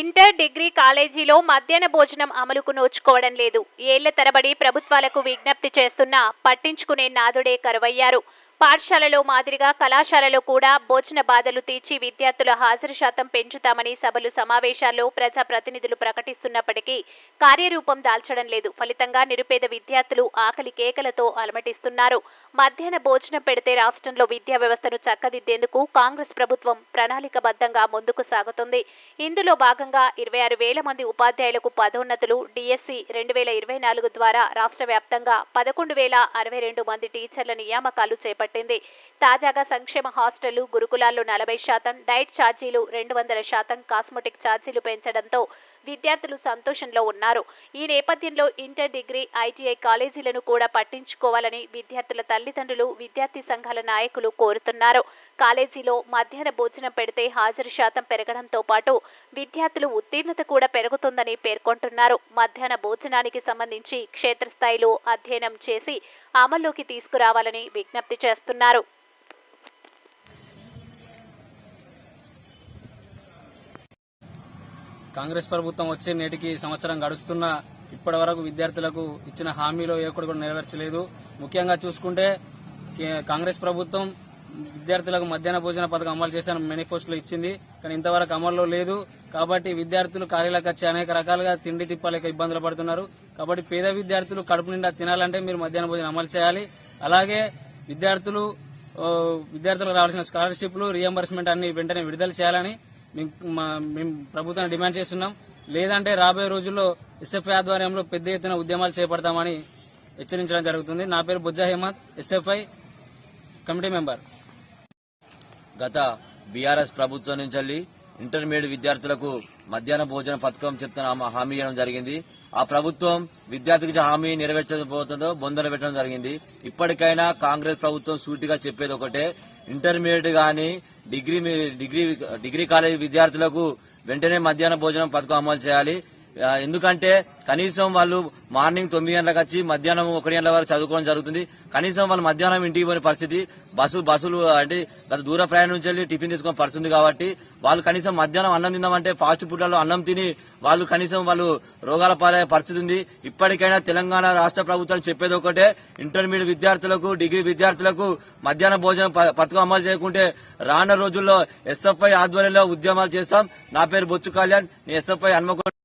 Inter degree కాలేజీలో మధ్యాహ్న భోజనం అమలుకు నోచుకోవడం లేదు. ఏళ్ళ తరబడి ప్రభుత్వాలకు విజ్ఞప్తి చేస్తున్నా పట్టించుకునే నాదుడే కరువయ్యారు. పాఠశాలలో మాదిరిగా కళాశాలలో కూడా భోజన బాధలు తీర్చి విద్యార్థుల హాజరు శాతం పెంచుతామని సభలు సమావేశాల్లో ప్రజాప్రతినిధులు ప్రకటిస్తున్నప్పటికీ కార్యరూపం దాల్చడం లేదు. ఫలితంగా నిరుపేద విద్యార్థులు ఆకలి కేకలతో అలమటిస్తున్నారు. మధ్యాహ్న భోజనం పెడితే రాష్ట్రంలో విద్యా వ్యవస్థను చక్కదిద్దేందుకు కాంగ్రెస్ ప్రభుత్వం ప్రణాళికబద్ధంగా ముందుకు సాగుతుంది. ఇందులో భాగంగా ఇరవై ఆరు వేల మంది ఉపాధ్యాయులకు పదోన్నతులు డిఎస్సి రెండు వేల ఇరవై నాలుగు ద్వారా రాష్ట్ర వ్యాప్తంగా పదకొండు వేల అరవై రెండు మంది టీచర్ల నియామకాలు చేపట్టింది. తాజాగా సంక్షేమ హాస్టళ్ళు గురుకులాల్లో నలభై శాతం డైట్ ఛార్జీలు రెండు వందల శాతం కాస్మెటిక్ ఛార్జీలు పెంచడంతో విద్యార్థులు సంతోషంలో ఉన్నారు. ఈ నేపథ్యంలో ఇంటర్ డిగ్రీ ఐటీఐ కాలేజీలను కూడా పట్టించుకోవాలని విద్యార్థుల తల్లిదండ్రులు విద్యార్థి సంఘాల నాయకులు కోరుతున్నారు. కాలేజీలో మధ్యాహ్న భోజనం పెడితే హాజరు శాతం పెరగడంతో పాటు విద్యార్థులు ఉత్తీర్ణత కూడా పెరుగుతుందని పేర్కొంటున్నారు. మధ్యాహ్న భోజనానికి సంబంధించి క్షేత్రస్థాయిలో అధ్యయనం చేసి అమల్లోకి తీసుకురావాలని విజ్ఞప్తి చేస్తున్నారు. కాంగ్రెస్ ప్రభుత్వం వచ్చే నేటికి సంవత్సరం గడుస్తున్న ఇప్పటి వరకు విద్యార్థులకు ఇచ్చిన హామీలో ఏ కూడా నెరవేర్చలేదు. ముఖ్యంగా చూసుకుంటే కాంగ్రెస్ ప్రభుత్వం విద్యార్థులకు మధ్యాహ్న భోజన పథకం అమలు చేసిన మేనిఫెస్టోలో ఇచ్చింది. కానీ ఇంతవరకు అమల్లో లేదు. కాబట్టి విద్యార్థులు ఖాళీలకు వచ్చి అనేక రకాలుగా తిండి తిప్పలేక ఇబ్బందులు పడుతున్నారు. కాబట్టి పేద విద్యార్థులు కడుపు నిండా తినాలంటే మీరు మధ్యాహ్న భోజనం అమలు చేయాలి. అలాగే విద్యార్థులు విద్యార్థులకు రావాల్సిన స్కాలర్షిప్లు రియంబర్స్మెంట్ అన్ని వెంటనే విడుదల చేయాలని మేము- మా- మేము ప్రభుత్వాన్ని డిమాండ్ చేస్తున్నాం. లేదంటే రాబోయే రోజుల్లో ఎస్ఎఫ్ఐ ఆధ్వర్యంలో పెద్ద ఎత్తున ఉద్యమాలు చేపడతామని హెచ్చరించడం జరుగుతుంది. నా పేరు Bujja Hemanth SFI committee member. గత బీఆర్ఎస్ ప్రభుత్వం నుంచి వెళ్ళి ఇంటర్మీడియట్ విద్యార్థులకు మధ్యాహ్న భోజన పథకం చెప్తున్న హామీ ఇవ్వడం జరిగింది. ఆ ప్రభుత్వం విద్యార్థికి హామీ నెరవేర్చబోతుందో బొందర పెట్టడం జరిగింది. ఇప్పటికైనా కాంగ్రెస్ ప్రభుత్వం సూటిగా చెప్పేది ఒకటే ఇంటర్మీడియట్ కానీ డిగ్రీ మీ- డిగ్రీ డిగ్రీ కాలేజీ విద్యార్థులకు వెంటనే మధ్యాహ్న భోజనం పథకం అమలు చేయాలి. ఎందుకంటే కనీసం వాళ్ళు మార్నింగ్ తొమ్మిది గంటలకు వచ్చి మధ్యాహ్నం ఒకటి గంటల వరకు చదువుకోవడం జరుగుతుంది. కనీసం వాళ్ళు మధ్యాహ్నం ఇంటికి పోయిన పరిస్థితి బస్సు బస్సులు అంటే గత దూర ప్రయాణం నుంచి వెళ్ళి టిఫిన్ తీసుకొని పరిస్థితి కాబట్టి వాళ్ళు కనీసం మధ్యాహ్నం అన్నం తిందామంటే ఫాస్ట్ ఫుడ్లలో అన్నం తిని వాళ్ళు కనీసం వాళ్ళు రోగాల పాలయ్యే పరిస్థితి ఉంది. ఇప్పటికైనా తెలంగాణ రాష్ట్ర ప్రభుత్వం చెప్పేది ఒకటే ఇంటర్మీడియట్ విద్యార్థులకు డిగ్రీ విద్యార్థులకు మధ్యాహ్న భోజన పథకం అమలు చేయకుంటే రానున్న రోజుల్లో ఎస్ఎఫ్ఐ ఆధ్వర్యంలో ఉద్యమాలు చేస్తాం. నా పేరు బొచ్చు కళ్యాణ్ నేను ఎస్ఎఫ్ఐ హన్మకొండ